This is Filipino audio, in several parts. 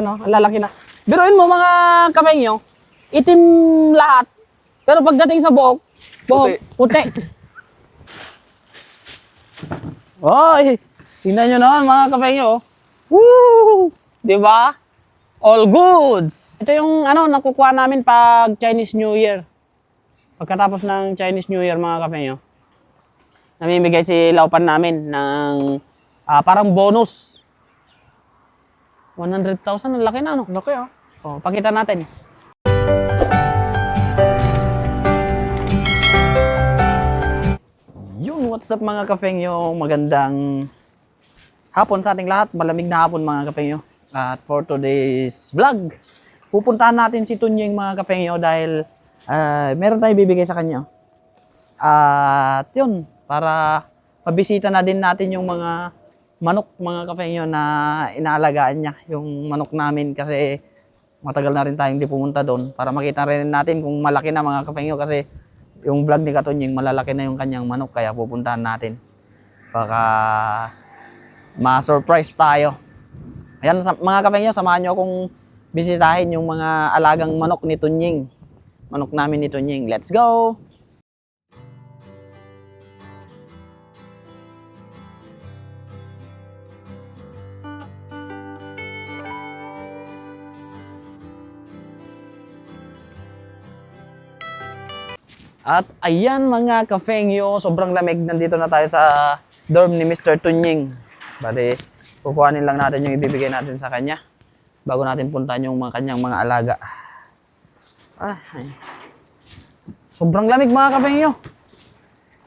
Ano, ang lalaki na. Biruin mo mga kapengyo, itim lahat. Pero pagdating sa buhok, buhok, puti. Oy, tingnan nyo naman mga kapengyo. oh. Woo! Di ba? All goods. Ito yung ano, nakukuha namin pag Chinese New Year. Pagkatapos ng Chinese New Year mga kapengyo, namimigay si Laupan namin ng ah, parang bonus. 100,000, ang laki na, no? Laki ah. So, pakita natin. Yun, what's up mga kafengyo? Magandang hapon sa ating lahat. Malamig na hapon mga kafengyo. At for today's vlog, pupuntahan natin si Tunying mga kafengyo dahil ah, meron tayong bibigay sa kanya. At yun, para pabisita na din natin yung mga manok mga kafengyo na inaalagaan niya. Yung manok namin kasi matagal na rin tayong di pumunta doon para makita rin natin kung malaki na mga kafengyo kasi yung vlog ni Katunying malalaki na yung kanyang manok kaya pupuntahan natin. Baka ma-surprise tayo. Ayan mga kafengyo, samahan nyo akong bisitahin yung mga alagang manok ni Tunying. Manok namin ni Tunying. Let's go! At ayan mga kafengyo, sobrang lamig. Nandito na tayo sa dorm ni Mr. Tunying. Bali, kukuhanin lang natin yung ibibigay natin sa kanya bago natin puntahan yung mga kanyang mga alaga. Ah, ay. Sobrang lamig mga kafengyo.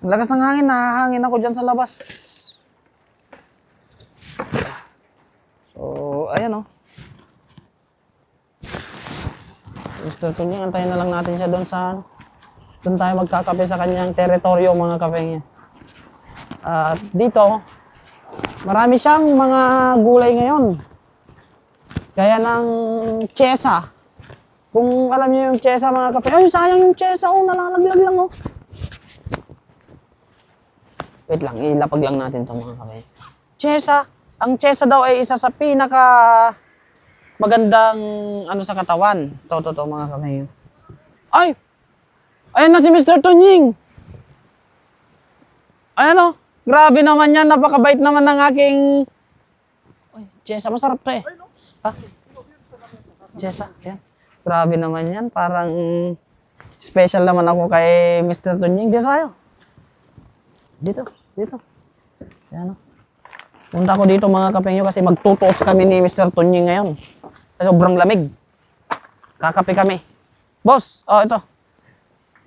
Ang lakas ng hangin, nakahangin ako dyan sa labas. So, ayan oh. Mr. Tunying, antayin na lang natin siya doon sa ano, doon tayo magkakape sa kanyang teritoryo mga kape niya. At dito, marami siyang mga gulay ngayon. Gaya ng chesa. Kung alam niyo yung chesa mga kape, ay sayang yung chesa, oh, nalalaglag lang oh. Wait lang, ilapag lang natin to mga kape. Chesa, ang chesa daw ay isa sa pinaka magandang ano sa katawan. To, to, mga kape. Ay, Ayan na si Mr. Tunying. Ayan o. Grabe naman yan. Napakabait naman ng aking... Uy, Jessa, masarap to eh. Ha? Jessa, yan. Grabe naman yan. Parang special naman ako kay Mr. Tunying. Dito tayo. Dito, dito. Yan o. Punta ko dito mga kapengyo kasi magtutuos kami ni Mr. Tunying ngayon. Sobrang lamig. Kakape kami. Boss, oh ito.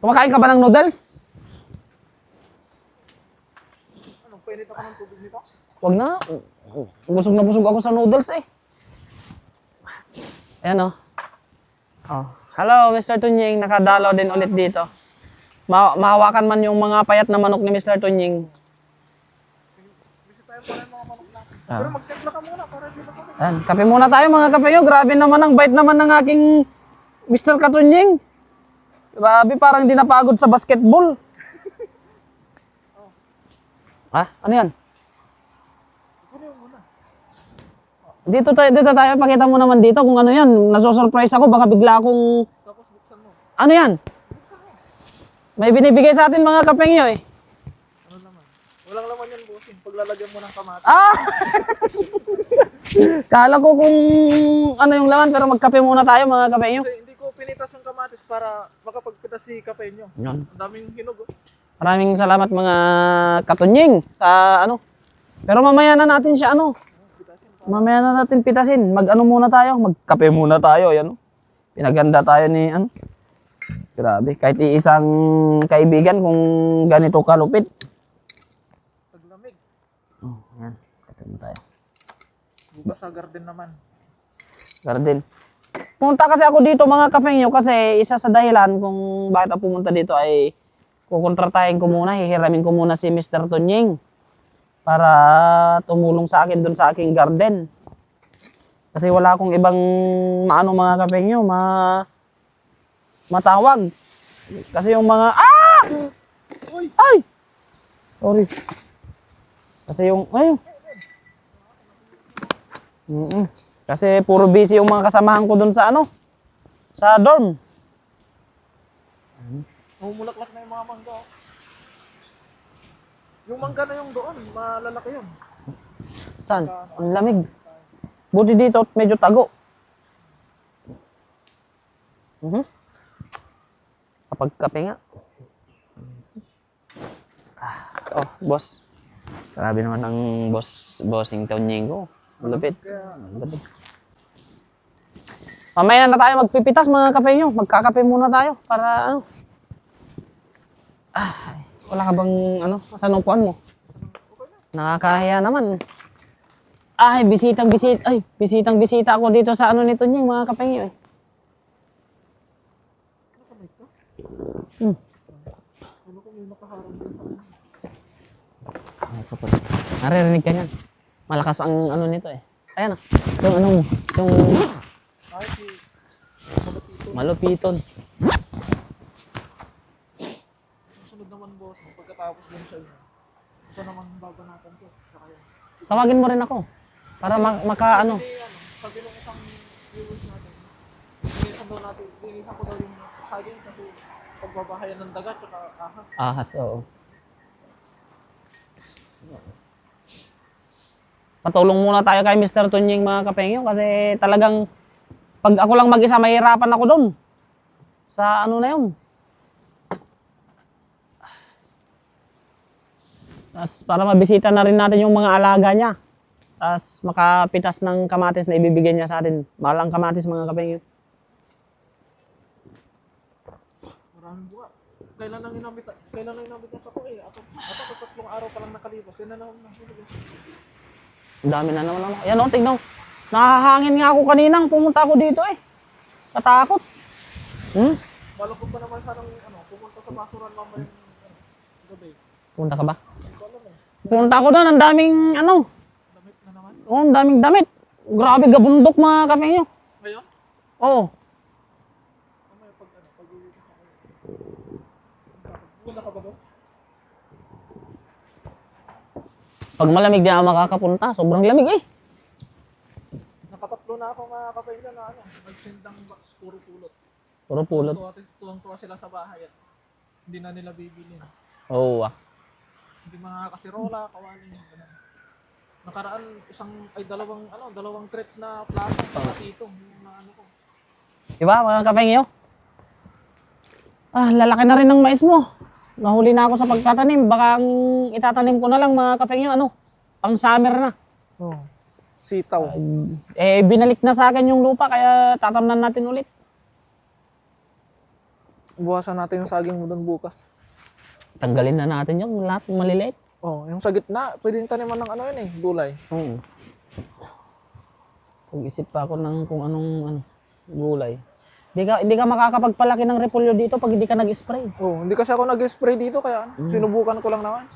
Kumakain ka ba ng noodles? Anong pwede ako ng tubig nito? Wag na. Busog na busog ako sa noodles eh. Ayan oh. Oh. Hello, Mr. Tunying. Nakadalaw din ulit dito. Ma mahawakan man yung mga payat na manok ni Mr. Tunying. Na. Ah. Pero magtimpla ka muna para dito kami. Ayan, kape muna tayo mga kape nyo. Grabe naman ang bait naman ng aking Mr. Katunying. Grabe, parang di napagod sa basketball. Ah, ano yan? Dito tayo, dito tayo, pakita mo naman dito kung ano yan. Nasosurprise ako, baka bigla akong... Tapos buksan mo. Ano yan? May binibigay sa atin mga kapengyo eh. Ano naman? Walang laman yan, bossing. Paglalagyan mo ng kamatis. Ah! Kala ko kung ano yung laman, pero magkape muna tayo mga kapengyo. Kasi pinitas yung kamatis para makapagpitas si kape nyo. Yan. Ang daming hinog. Oh. Maraming salamat mga katunying sa ano. Pero mamaya na natin siya ano. Mamaya na natin pitasin. Mag-ano muna tayo? Magkape muna tayo. Yan. oh. Pinaganda tayo ni ano. Grabe. Kahit isang kaibigan kung ganito kalupit. Taglamig. Oh, yan. Kape mo tayo. Bukas sa garden naman. Garden. Punta kasi ako dito mga kafengyo kasi isa sa dahilan kung bakit ako pumunta dito ay kukontratahin ko muna, hihiramin ko muna si Mr. Tunying para tumulong sa akin doon sa aking garden. Kasi wala akong ibang maano mga kafengyo, ma matawag. Kasi yung mga ah! Ay! Sorry. Kasi yung ay. Mm Kasi puro busy yung mga kasamahan ko dun sa ano, sa dorm. Humulaklak na yung mga mangga. oh. Yung mangga na yung doon, malalaki yun. Saan? Ang lamig. Buti dito, medyo tago. Mhm. Kapag kape nga. Ah, oh, boss. Grabe naman ang boss, bossing Tonyeng ko. Ang Lupit. Ang Lupit. Mamaya na tayo magpipitas mga kape nyo. Magkakape muna tayo para ano. Ah, wala ka bang ano, saan upuan mo? Nakakahiya naman. Ay, bisitang bisita. Ay, bisitang bisita ako dito sa ano nito niya, mga kapengyo eh. Hmm. Ano kung may nakaharang dun sa kapal. Naririnig ka niyan. Malakas ang ano nito eh. Ayan ah. Yung ano, yung malupiton. Susunod naman boss, pagkatapos din siya yun. Ito naman ko. Saka yun. Tawagin mo rin ako. Para ma- maka ano. Sabi, ano, sabi nung isang viewers natin, linisan daw natin, linisan ko daw yung saging kasi pagbabahayan ng dagat at ahas. Ahas, oo. Patulong muna tayo kay Mr. Tunying mga kapengyo kasi talagang pag ako lang mag-isa mahirapan ako doon. Sa ano na yun. Tapos para mabisita na rin natin yung mga alaga niya. Tapos makapitas ng kamatis na ibibigay niya sa atin. Mahal kamatis mga kapengyo. Maraming buka. Kailan nang inabit, kailan nang inabit ako eh. Ako, ako tatlong araw pa lang nakalipas. Yan na naman nahulog. Dami na naman ano. Yan o, tignan. mo. Nakahangin nga ako kaninang pumunta ako dito eh. Katakot. Hmm? Balak ko pa naman sanang ano, pumunta sa basuran mamaya yung ano, gabi. Pumunta ka ba? Eh. Pumunta ako doon, ang daming ano. Damit na naman. Oh, ang daming damit. Grabe, gabundok mga kape nyo. Ngayon? Oo. Pag ano, ka ba doon? Pag malamig din ako makakapunta, sobrang lamig eh. Nakatatlo na ako mga kapailan na ano, nagsendang box, puro pulot. Puro pulot. Tuwa, tuwang-tuwa sila sa bahay at hindi na nila bibilin. Oo ah. Hindi mga kasirola, kawali, ganun. Nakaraan isang ay dalawang ano, dalawang crates na plato para dito, yung mga ano ko. Diba mga kape nyo? Ah, lalaki na rin ng mais mo. Nahuli na ako sa pagtatanim. Baka ang itatanim ko na lang mga kape nyo, ano, pang summer na. Oh. Sitaw. Eh, binalik na sa akin yung lupa, kaya tatamnan natin ulit. Buwasan natin yung saging mo doon bukas. Tanggalin na natin yung lahat maliliit. Oh, yung sa gitna, pwedeng taniman ng ano yun eh, gulay. Oo. Pag-isip pa ako ng kung anong ano, gulay. Hindi ka, hindi ka makakapagpalaki ng repolyo dito pag hindi ka nag-spray. Oh, hindi kasi ako nag-spray dito kaya ano, sinubukan ko lang naman.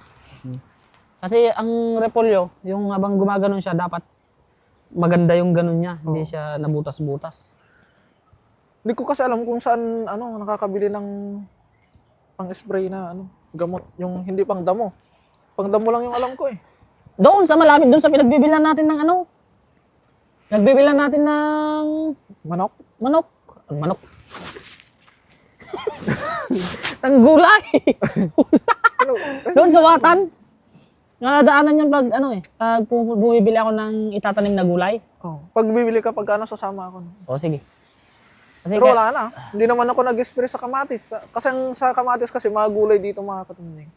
Kasi ang repolyo, yung habang gumaganon siya, dapat maganda yung ganon niya. Hindi siya nabutas-butas. Hindi ko kasi alam kung saan ano nakakabili ng pang-spray na ano, gamot, yung hindi pang damo. Pang damo lang yung alam ko eh. Doon sa malapit, doon sa pinagbibilan natin ng ano. Nagbibilan natin ng Manok. manok. Ang manok. ng gulay. Ano? doon sa watan. Nadaanan yung pag ano eh, pag pu- bumibili ako ng itatanim na gulay. Oh, pag bibili ka pag ano sasama ako. O sige. Kasi Pero wala na. Hindi naman ako nag-spray sa kamatis. Sa- Kasi ang sa kamatis kasi mga gulay dito mga katumning.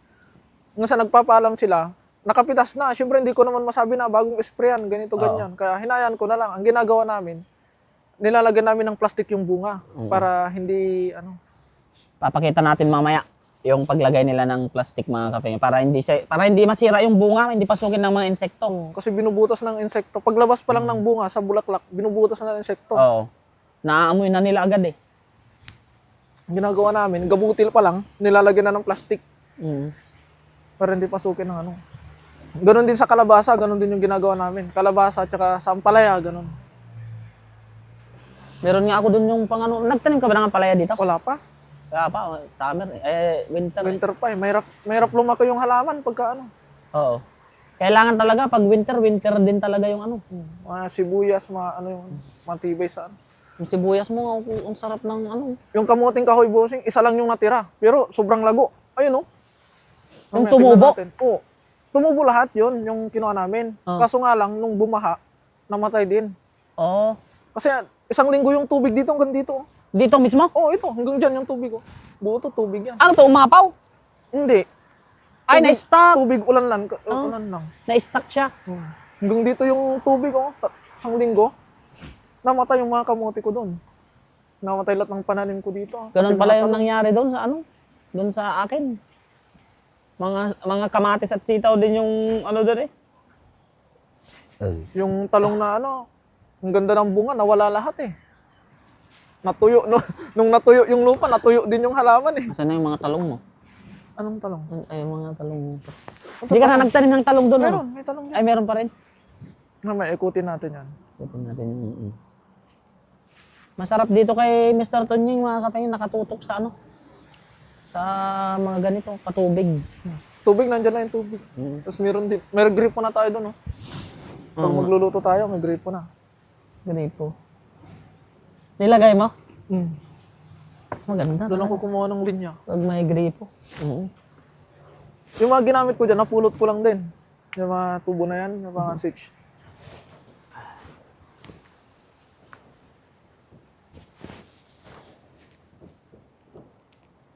Nung sa nagpapaalam sila, nakapitas na. Siyempre hindi ko naman masabi na bagong sprayan, ganito, ganyan. Kaya hinayaan ko na lang. Ang ginagawa namin, nilalagyan namin ng plastic yung bunga para hindi ano. papakita natin mamaya yung paglagay nila ng plastic mga kape para hindi siya, para hindi masira yung bunga, hindi pasukin ng mga insekto. Kasi binubutas ng insekto. Paglabas pa lang ng bunga sa bulaklak, binubutas na ng insekto. Oo. Naaamoy na nila agad eh. Ginagawa namin, gabutil pa lang, nilalagyan na ng plastic Mm. para hindi pasukin ng ano. Ganon din sa kalabasa, ganon din yung ginagawa namin. Kalabasa at saka sampalaya, ganon. Meron nga ako dun yung pang ano, nagtanim ka ba ng palaya dito? Wala pa. Kaya pa, summer eh, eh winter. Winter pa eh. Mahirap, mahirap lumaki yung halaman pagka ano. Oo. Kailangan talaga pag winter, winter din talaga yung ano. Mga sibuyas, mga ano yung matibay sa ano. Yung sibuyas mo, ang, ang sarap ng ano. Yung kamuting kahoy bossing, isa lang yung natira. Pero sobrang lago. Ayun oh. Yung Mamaya, tumubo? natin. Oo. Tumubo lahat yon yung kinuha namin. Ah. Kaso nga lang, nung bumaha, namatay din. Oh. Kasi isang linggo yung tubig dito hanggang dito. oh. Dito mismo? Oo, ito. Hanggang dyan yung tubig. Oh. Buo to, tubig yan. Ano to, umapaw? Hindi. Ay, Tubig- na-stock. Tubig ulan lang. Ah. Ulan lang. Na-stock siya. Hmm. Hanggang dito yung tubig. Oh. Isang linggo. Namatay yung mga kamote ko doon. Namatay lahat ng pananim ko dito. ah. Ganun pala yung nangyari doon sa ano? Doon sa akin. Mga mga kamatis at sitaw din yung ano doon eh. Yung talong na ano, ang ganda ng bunga, nawala lahat eh. Natuyo, no, nung natuyo yung lupa, natuyo din yung halaman eh. Asan na yung mga talong mo? Anong talong? Ay, yung mga talong mo. Hindi ka na nagtanim ng talong doon. Meron, may talong yan. Ay, meron pa rin. Na may ikutin natin yan. Ito natin yung... mm. Masarap dito kay Mr. Tonying mga kapengin nakatutok sa ano? Sa mga ganito, patubig. Tubig, nandyan na yung tubig. Mm. Tapos meron din, may gripo na tayo doon. Oh. Pag Oo. magluluto tayo, may gripo na. Ganito. Nilagay mo? Mm. Mas maganda. Doon ako kumuha ng linya. Pag may gripo. Oo. Yung mga ginamit ko dyan, napulot ko lang din. Yung mga tubo na yan, yung mga switch.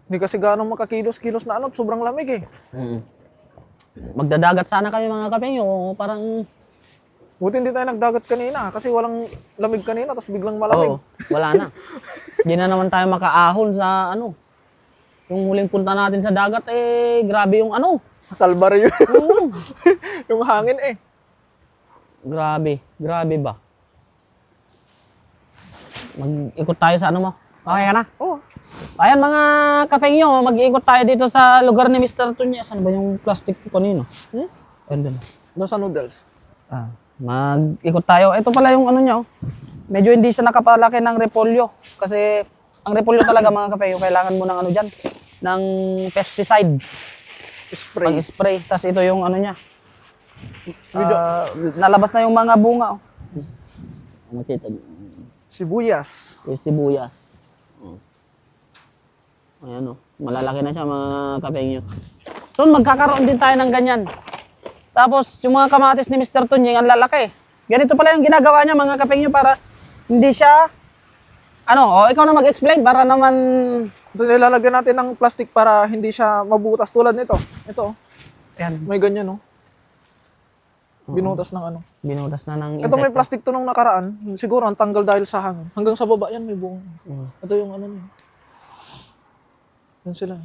Hindi kasi ganong makakilos-kilos na ano, sobrang lamig eh. Mm. Magdadagat sana kami mga kapengyo. Parang, Buti hindi tayo nagdagat kanina kasi walang lamig kanina tapos biglang malamig. oo, wala na. Hindi na naman tayo makaahon sa ano. Yung huling punta natin sa dagat, eh, grabe yung ano. Kalbaryo Oo. yung hangin eh. Grabe. Grabe ba? Mag-ikot tayo sa ano mo. Okay ka na? Oh, Ayan mga kapengyo, mag-ikot tayo dito sa lugar ni Mr. Tunya. Saan ba yung plastic ko kanino? Hmm? Ayun dun. doon sa noodles. Ah, mag-ikot tayo. Ito pala yung ano niya. oh. Medyo hindi siya nakapalaki ng repolyo. Kasi ang repolyo talaga mga kapengyo, kailangan mo ng ano dyan. Ng pesticide. Spray. Pag-spray. Tapos ito yung ano niya. Ah, nalabas na yung mga bunga. Oh. Makita niyo. Sibuyas. Yung sibuyas. Oh. Ayan o. Malalaki na siya mga kapengyo. So magkakaroon din tayo ng ganyan. Tapos yung mga kamatis ni Mr. Tunying ang lalaki. Ganito pala yung ginagawa niya mga kapengyo para hindi siya ano, oh, ikaw na mag-explain para naman Ito nilalagyan natin ng plastic para hindi siya mabutas tulad nito. Ito, oh. Ayan, may ganyan oh. Binutas ng ano. binutas na ng Ito may plastic to nung nakaraan. Siguro ang tanggal dahil sa hangin. Hanggang sa baba yan may buong. Mm. Ito yung ano niya. Yan sila.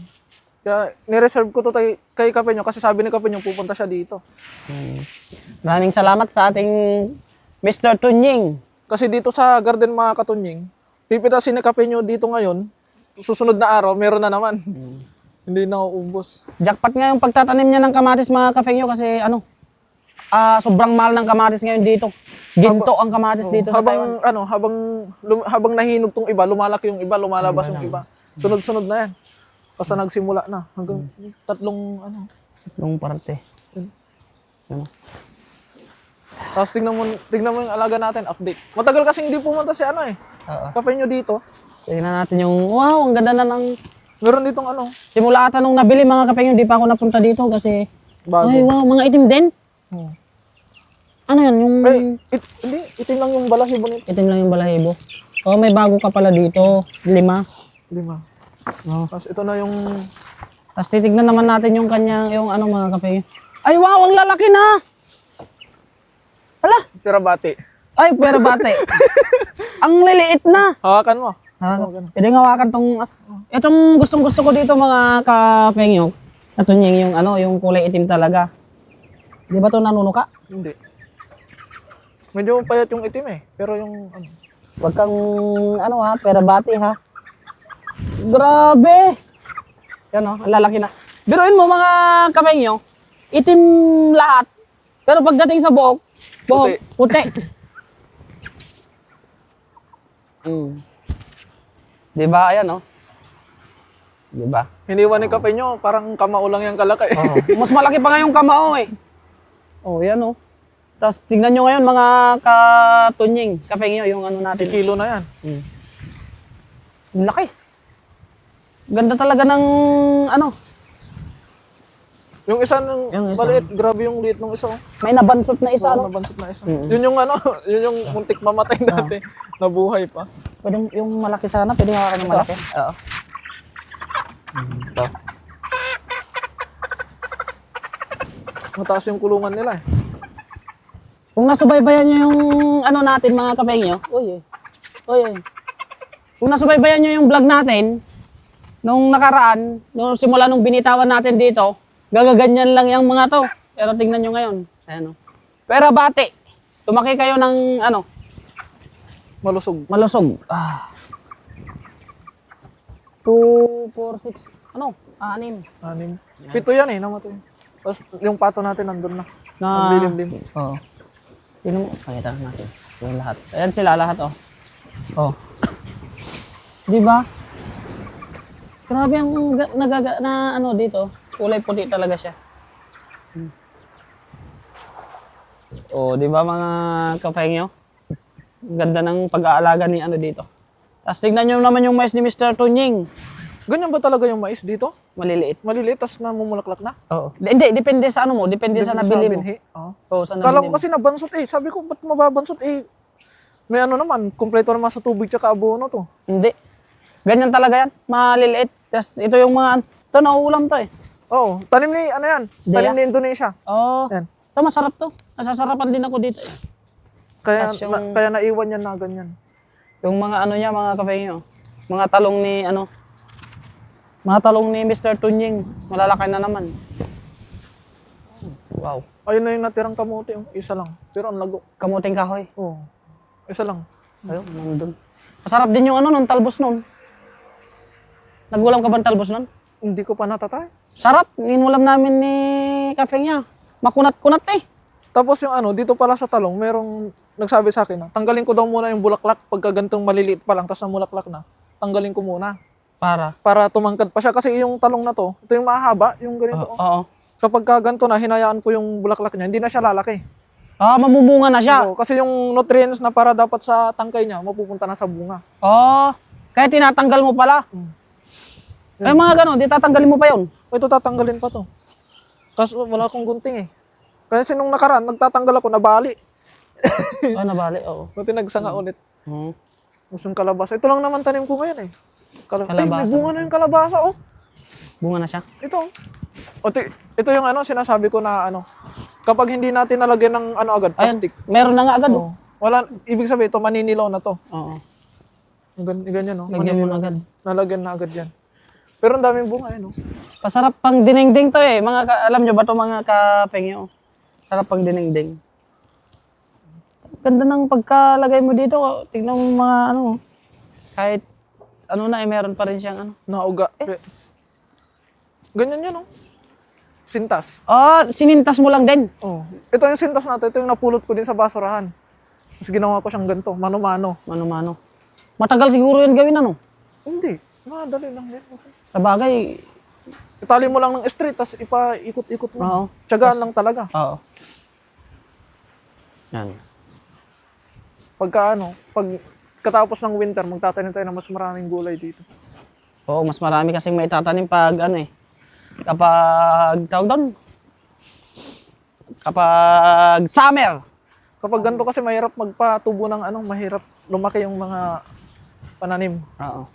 Kaya nireserve ko to kay, kay Kapenyo kasi sabi ni Kapenyo pupunta siya dito. Mm. Maraming salamat sa ating Mr. Tunying. Kasi dito sa garden mga katunying, pipitasin ni Kapenyo dito ngayon, susunod na araw, meron na naman. Hindi na uubos. Jackpot nga yung pagtatanim niya ng kamatis mga kapengyo kasi ano, ah sobrang mahal ng kamatis ngayon dito. Ginto ang kamatis dito sa habang Taiwan. ano, habang lum- habang nahinog tong iba, lumalaki yung iba, lumalabas yung iba. Sunod-sunod na yan. Basta nagsimula na hanggang tatlong ano. Yung parte. Ano? Tapos tingnan mo, tingnan mo yung alaga natin, update. Matagal kasi hindi pumunta si ano eh. Oo. Kapenyo dito. Tingnan natin yung, wow, ang ganda na ng, Meron ditong ano, simula ata nung nabili mga kapengyo, di pa ako napunta dito kasi, bago. ay wow, mga itim din. Hmm. Ano yan, yung, Ay, it, hindi, itim lang yung balahibo nito. itim lang yung balahibo. Oh, may bago ka pala dito, lima. Lima. Oh. Tapos ito na yung Tapos titignan naman natin yung kanyang, yung ano mga kapengyo. Ay wow, ang lalaki na! Hala, pirabati. ay pero bate. ang liliit na. Hawakan mo. Ha? Pwede nga hawakan tong, itong gustong gusto ko dito mga kapengyo. Ito yung, yung ano, yung kulay itim talaga. Di ba to nanunuka? Hindi. Medyo payat yung itim eh. Pero yung ano. Huwag kang, ano ha, pera bati ha. Grabe! Yan o, ang lalaki na. Biruin mo mga kapengyo, itim lahat. Pero pagdating sa buhok, buhok, puti. mm. Di ba, ayan o. Di ba? Hiniwan ni Kapenyo, parang kamao lang yung kalaki. Oh, mas malaki pa nga yung kamao eh. Oh, yan oh. Tapos tingnan nyo ngayon mga katunying, kapengyo, yung ano natin. Kilo na yan. Ang Laki. Ganda talaga ng ano, Yung isa ng Yung isa. maliit, grabe yung liit ng isa. Oh. may nabansot na isa. Ano? Nabansot na isa. Mm. Yun yung ano, yun yung muntik mamatay dati. Nabuhay pa. Pwede yung malaki sana, pwede nga ng malaki. Oo. Ito. Mataas yung kulungan nila eh. Kung nasubaybayan nyo yung ano natin mga kapengyo, uy, eh. uy, eh. Kung nasubaybayan nyo yung vlog natin, nung nakaraan, nung simula nung binitawan natin dito, gagaganyan lang yung mga to. Pero tingnan nyo ngayon. Ayan o. Pero bati, tumaki kayo ng ano, Malusog. malusog. Ah. 2, 4, 6, ano, anim. Anim. Pito yan eh, namatay. Tapos yung pato natin nandun na. Na, Naglilimlim. Oo. Sino mo? Pakita natin. Yung lahat. Ayan sila lahat, oh. Oh. Di ba? Grabe ang ga- nagaga na ano dito. Kulay puti talaga siya. Hmm. Oh, di ba mga? Ang Ganda ng pag-aalaga ni ano dito. Tapos tignan nyo naman yung mais ni Mr. Tunying. Ganyan ba talaga yung mais dito? Maliliit. Maliliit, tapos namumulaklak na? Oo. Hindi, depende sa ano mo. Depende, sa nabili mo. binhi. Oo. Oo, sa Kala nabili ko mo. kasi nabansot eh. Sabi ko, ba't mababansot eh? May ano naman, kompleto naman sa tubig tsaka abono to. Hindi. Ganyan talaga yan. Maliliit. Tapos ito yung mga, ito nauulam to eh. Oo, tanim ni, ano yan? Tanim Dea? ni Indonesia. Oo. Oh, Yan. ito masarap to. Nasasarapan din ako dito eh. Kaya, Tas yung- na, kaya naiwan yan na ganyan. Yung mga ano niya, mga kafe nyo. Mga talong ni ano. Mga talong ni Mr. Tunying. Malalaki na naman. Wow. Ayun na yung natirang kamote, yung isa lang. Pero ang lago. Kamuting kahoy. Oo. Isa lang. Ayun, nandun. Masarap din yung ano nun, talbos nun. Nagulam ka ba ng talbos nun? Hindi ko pa natatry. Sarap. Inulam namin ni kafe niya. Makunat-kunat eh. Tapos yung ano, dito pala sa talong, merong nagsabi sa akin na, tanggalin ko daw muna yung bulaklak pagka gantong maliliit pa lang, tapos namulaklak na. Tanggalin ko muna. Para. Para tumangkad pa siya. Kasi yung talong na to, ito yung mahaba, yung ganito. Oo. oh. Kapag ka ganito na, hinayaan ko yung bulaklak niya, hindi na siya lalaki. Ah, mamumunga na siya. Oo, kasi yung nutrients na para dapat sa tangkay niya, mapupunta na sa bunga. Oh, kaya tinatanggal mo pala. Mm. Eh mga ganun, di tatanggalin mo pa yun. O ito tatanggalin pa to. Kaso wala akong gunting eh. Kasi nung nakaraan, nagtatanggal ako, nabali. oh, nabali, oo. Buti nagsanga ulit. Hmm. Gusto yung kalabasa. Ito lang naman tanim ko ngayon eh. Kala- Ay, may Kalabasa. bunga na yung kalabasa oh. Bunga na siya. Ito. oh. O, ti- ito yung ano, sinasabi ko na ano, kapag hindi natin nalagyan ng ano agad, Ayan, plastic. meron na nga agad. Oh. Oh. Wala, ibig sabihin ito, maninilaw na to. Oo. Gan- ganyan, no? Lagyan mo na agad. Nalagyan na agad yan. Pero ang daming bunga, eh, no? Pasarap pang dinengding to eh. Mga ka- alam nyo ba to mga kapengyo? Sarap pang dinengding. Ganda ng pagkalagay mo dito. Tingnan mo mga ano. Kahit ano na eh, meron pa rin siyang ano. Nauga. Eh. Ganyan yan, no? Sintas. Oh, sinintas mo lang din. Oh. Ito yung sintas natin. Ito yung napulot ko din sa basurahan. Tapos ginawa ko siyang ganito, mano-mano. Mano-mano. Matagal siguro yan gawin ano. Hindi. Madali lang yan. Sa bagay, Itali mo lang ng straight, tapos ipa-ikot-ikot mo. oo. Tiyagaan lang talaga. Oo. Yan. Pagka ano, pag katapos ng winter, magtatanim tayo ng mas maraming gulay dito. Oo, mas marami kasing may tatanim pag ano eh. Kapag tawag doon. Kapag summer. Kapag ganito kasi mahirap magpatubo ng ano, mahirap lumaki yung mga pananim. Oo.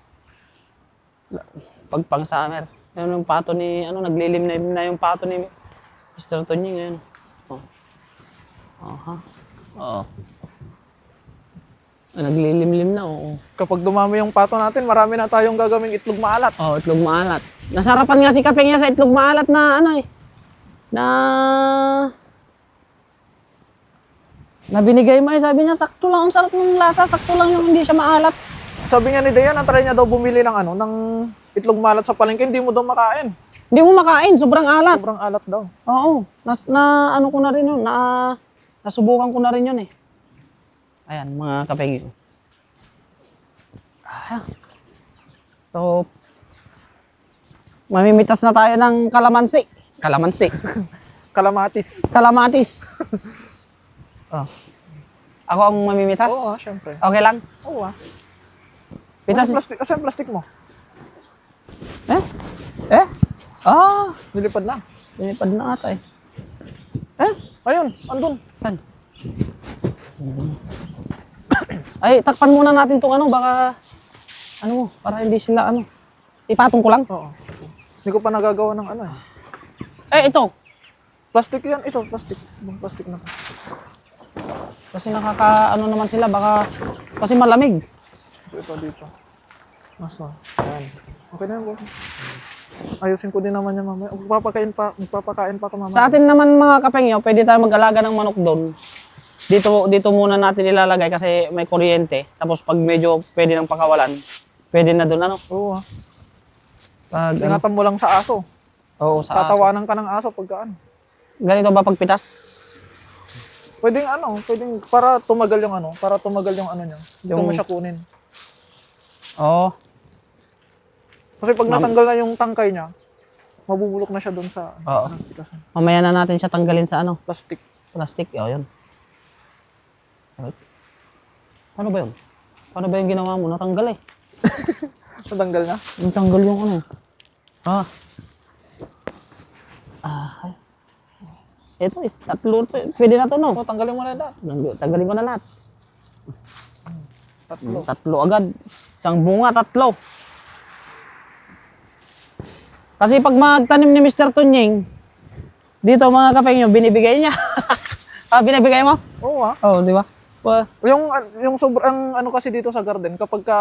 Pag pang summer. Yan yung pato ni, ano, naglilim na, na yung pato ni Mr. Tony ngayon. Oh. Aha. Oo. Ah, Naglilimlim na, oo. Kapag dumami yung pato natin, marami na tayong gagawing itlog maalat. Oh, itlog maalat. Nasarapan nga si Kape niya sa itlog maalat na ano eh. Na... Na binigay mo eh. Sabi niya, sakto lang. Ang sarap ng lasa. Sakto lang yung hindi siya maalat. Sabi nga ni Dayan, try niya daw bumili ng ano, ng itlog maalat sa palengke, hindi mo daw makain. Hindi mo makain. Sobrang alat. Sobrang alat daw. Oo. Nas, na ano ko na rin yun. Na, nasubukan ko na rin yun eh. Ayan, mga kapegi. Ah. So, mamimitas na tayo ng kalamansi. Kalamansi. kalamatis. Kalamatis. oh. Ako ang mamimitas? Oo ah, syempre. Okay lang? Oo ah. Pitas. Asan plastic, asan plastic mo? Eh? Eh? Ah, Nilipad na. pinipad na ata eh. Eh? Ayun, andun. Saan? Ay, takpan muna natin tong ano, baka, ano para hindi sila, ano, ipatong ko lang. Oo. Hindi ko pa nagagawa ng ano eh. Eh, ito, Plastic yan, ito, plastic. Plastic na kasi nakaka, ano naman sila, baka, kasi malamig. Ito, ito dito. Nasa. Ayan. Okay na yan, boss. Ayusin ko din naman yan mamaya. Magpapakain pa, magpapakain pa ako mamaya. Sa atin naman mga kapengyo, pwede tayo mag-alaga ng manok doon. Dito, dito muna natin ilalagay kasi may kuryente. Tapos pag medyo pwede ng pakawalan, pwede na doon, ano, Oo ah. pag, ano, Ingatan mo lang sa aso. oo, sa aso. Tatawanan ka ng aso pagkaan. Ganito ba pagpitas? Pwedeng ano, pwedeng para tumagal yung ano, para tumagal yung ano niya. Dito Yung- mo siya kunin. Oo. Kasi pag natanggal na yung tangkay niya, mabubulok na siya doon sa Oo. ano, pitasan. Mamaya na natin siya tanggalin sa ano, plastic. plastic. O, yun. Right. Paano ba yun? Paano ba yung ginawa mo? Natanggal eh. Natanggal na. Natanggal yung ano. Ah. Ah. ay. Ito is tatlo. to. Pwede na to no? O, tanggalin mo na lahat. Tanggalin ko na lahat. Tatlo. Tatlo agad. Isang bunga, tatlo. Kasi pag magtanim ni Mr. Tunying, dito mga kapeng nyo, binibigay niya. ah, binibigay mo? Oo ah. Oo, di ba? Pa- Yung, yung sobrang ano kasi dito sa garden, kapag ka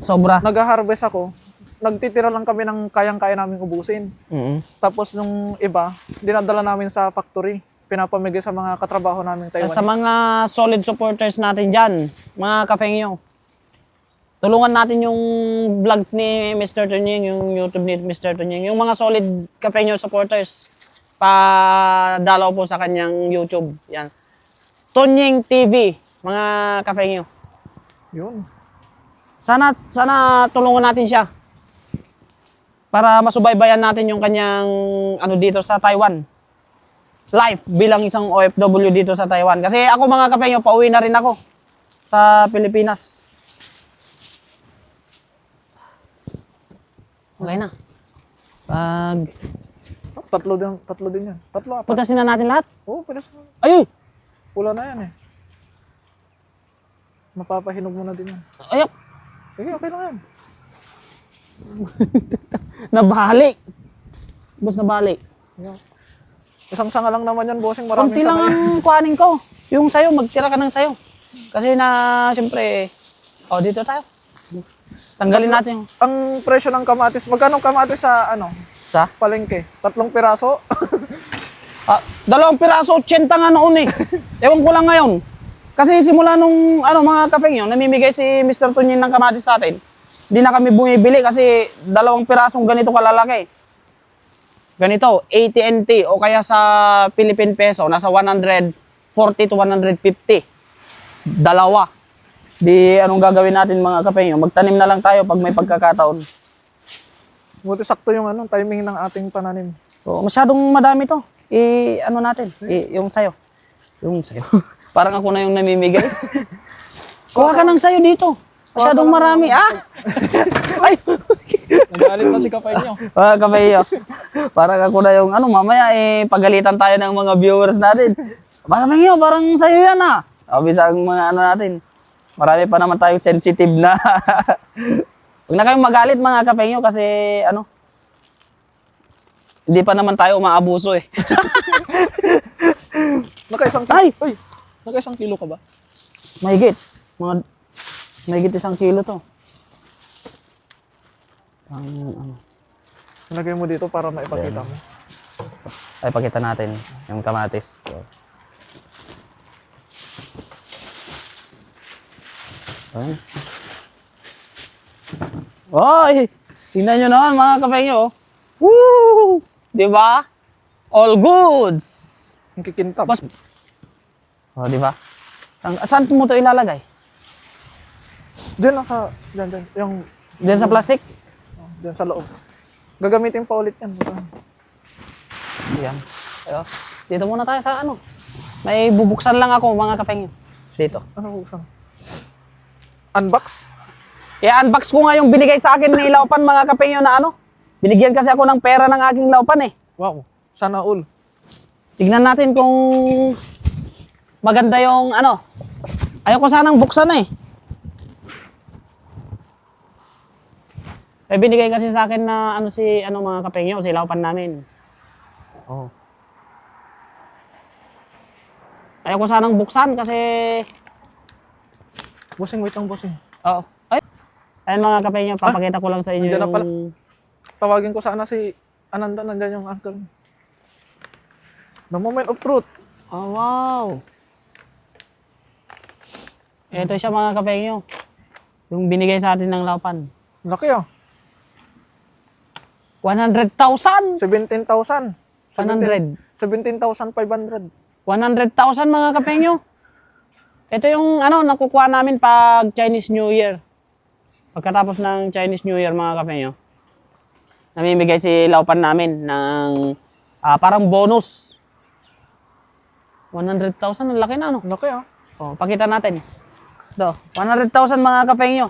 Sobra. nag-harvest ako, nagtitira lang kami ng kayang-kaya namin ubusin. Mm Tapos nung iba, dinadala namin sa factory. Pinapamigay sa mga katrabaho namin Taiwanese. Sa mga solid supporters natin dyan, mga kapengyo, tulungan natin yung vlogs ni Mr. Tunying, yung YouTube ni Mr. Tunying, yung mga solid kapengyo supporters, pa-dalaw po sa kanyang YouTube. Yan. Tunying TV, mga kapengyo. Yun. Sana, sana tulungan natin siya para masubaybayan natin yung kanyang ano dito sa Taiwan. Life bilang isang OFW dito sa Taiwan. Kasi ako mga kapengyo, pauwi na rin ako sa Pilipinas. Okay na. Pag Oh, tatlo din, tatlo din yan. Tatlo, apat. putasin na natin lahat. Oo, pwede sa Ayun! Pula na yan eh. Mapapahinog mo na din yan. Ayok! Sige, okay lang yan. Nabali! Bus nabali. Yeah. Isang sanga lang naman yan, bossing. Maraming Konti lang sanga yan. ang kuhanin ko. Yung sayo, magtira ka ng sayo. Kasi na, siyempre, oh, dito tayo. Tanggalin natin Ang presyo ng kamatis, magkano kamatis sa ano, sa. palengke? Tatlong piraso? Ah, dalawang piraso, 80 nga noon eh. Ewan ko lang ngayon. Kasi simula nung ano, mga kapeng yun, namimigay si Mr. Tunyin ng kamatis sa atin. Hindi na kami bumibili kasi dalawang pirasong ganito kalalaki. Ganito, 80 NT o kaya sa Philippine peso, nasa 140 to 150. Dalawa. Di anong gagawin natin mga kapeng yun? Magtanim na lang tayo pag may pagkakataon. Buti sakto yung ano, timing ng ating pananim. So, masyadong madami to. I, ano natin, i, yung sayo. Yung sayo. Parang ako na yung namimigay. Kuha ka ng sayo dito. Masyadong marami. Ah! Ay! Nagalit na si kapay niyo. Mga kabayo. Parang ako na yung ano, mamaya eh, pagalitan tayo ng mga viewers natin. Parang yun, parang sayo yan ah. Sabi sa mga ano natin. Marami pa naman tayong sensitive na. Huwag na kayong magalit mga kapengyo kasi ano, hindi pa naman tayo umaabuso eh. Nakaisang kilo. Ay! Uy! Nakaisang kilo ka ba? Mahigit. Mga, mahigit isang kilo to. Ang, ano, Nilagay mo dito para maipakita mo. ay, pakita natin yung kamatis. So. Ayan. Oy! Tingnan nyo naman mga kapengyo. Woo! Di ba? All goods! Ang kikintab. Tapos, oh, di ba? Saan, mo to ilalagay? Diyan sa, diyan, diyan. Yung, Diyan sa plastic? Diyan sa loob. Gagamitin pa ulit yan. Yan. Ayo. Dito muna tayo sa ano. May bubuksan lang ako mga kapengyo. Dito. Ano buksan? Unbox? I-unbox ko nga yung binigay sa akin ni Laupan mga kapengyo na ano. Binigyan kasi ako ng pera ng aking Laupan eh. Wow. Sana all. Tignan natin kung maganda yung ano. Ayoko sanang buksan eh. May binigay kasi sa akin na ano si ano mga kapengyo, si Laupan namin. Oh. Ayoko sanang buksan kasi Bossing, wait lang, bossing. Oo. Ay. Ayun mga kapengyo, papakita ko lang sa inyo nandiyan na yung... pala. Tawagin ko sana si Ananda, nandyan yung uncle. The moment of truth. Oh, wow. Ito siya mga kapengyo. Yung binigay sa atin ng Laupan. Laki ah. 100,000! 17,000. 100. 17,500. 100,000 mga kapengyo. Ito yung ano, nakukuha namin pag Chinese New Year. Pagkatapos ng Chinese New Year mga kapengyo. Namimigay si Laupan namin ng ah, parang bonus. 100,000, ang laki na no? Laki ah. Oh, pakita natin. Do, 100,000 mga kapengyo.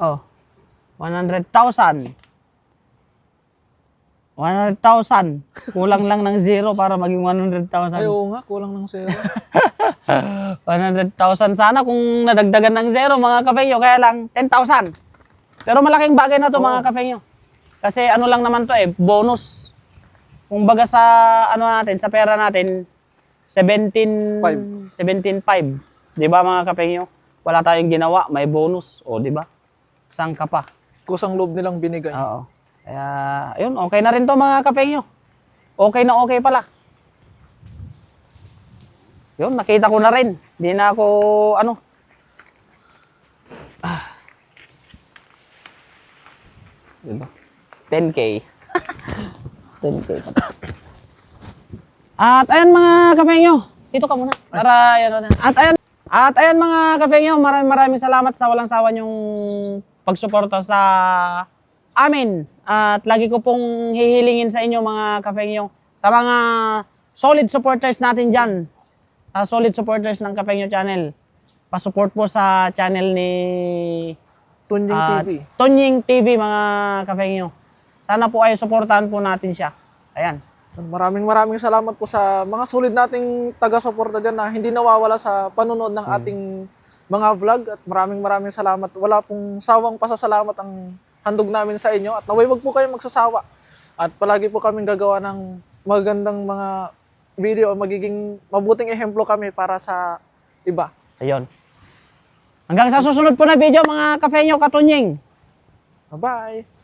Oh. 100,000. 100,000. Kulang lang ng zero para maging 100,000. Ay, oo nga, kulang ng zero. 100,000 sana kung nadagdagan ng zero mga kapengyo, kaya lang 10,000. Pero malaking bagay na to mga kapengyo. Kasi ano lang naman to eh, bonus. Kung baga sa ano natin, sa pera natin, 17 Five. 17.5. 'Di ba mga kapengyo? Wala tayong ginawa, may bonus, o 'di ba? Saan ka pa? Kusang loob nilang binigay. Oo. Kaya, ayun, okay na rin to mga kapengyo. Okay na okay pala. Yun, nakita ko na rin. Hindi na ako, ano. Ah. Diba? 10K. 10K. At ayan mga kapengyo. Dito ka muna. Para, yan, at ayan, at ayan mga kapengyo, maraming maraming salamat sa walang sawa yung pagsuporta sa amin. At lagi ko pong hihilingin sa inyo mga kapengyo, sa mga solid supporters natin dyan, sa solid supporters ng Kapengyo Channel, pasupport po sa channel ni Tunying ah, TV. Tonying TV mga kapengyo. Sana po ay suportahan po natin siya. Ayan. Maraming maraming salamat po sa mga solid nating taga-suporta dyan na hindi nawawala sa panonood ng ating mga vlog at maraming maraming salamat. Wala pong sawang pasasalamat ang handog namin sa inyo at naway wag po kayo magsasawa. At palagi po kaming gagawa ng magandang mga video o magiging mabuting ehemplo kami para sa iba. Ayun. Hanggang sa susunod po na video mga kapengyo katunying. Bye-bye!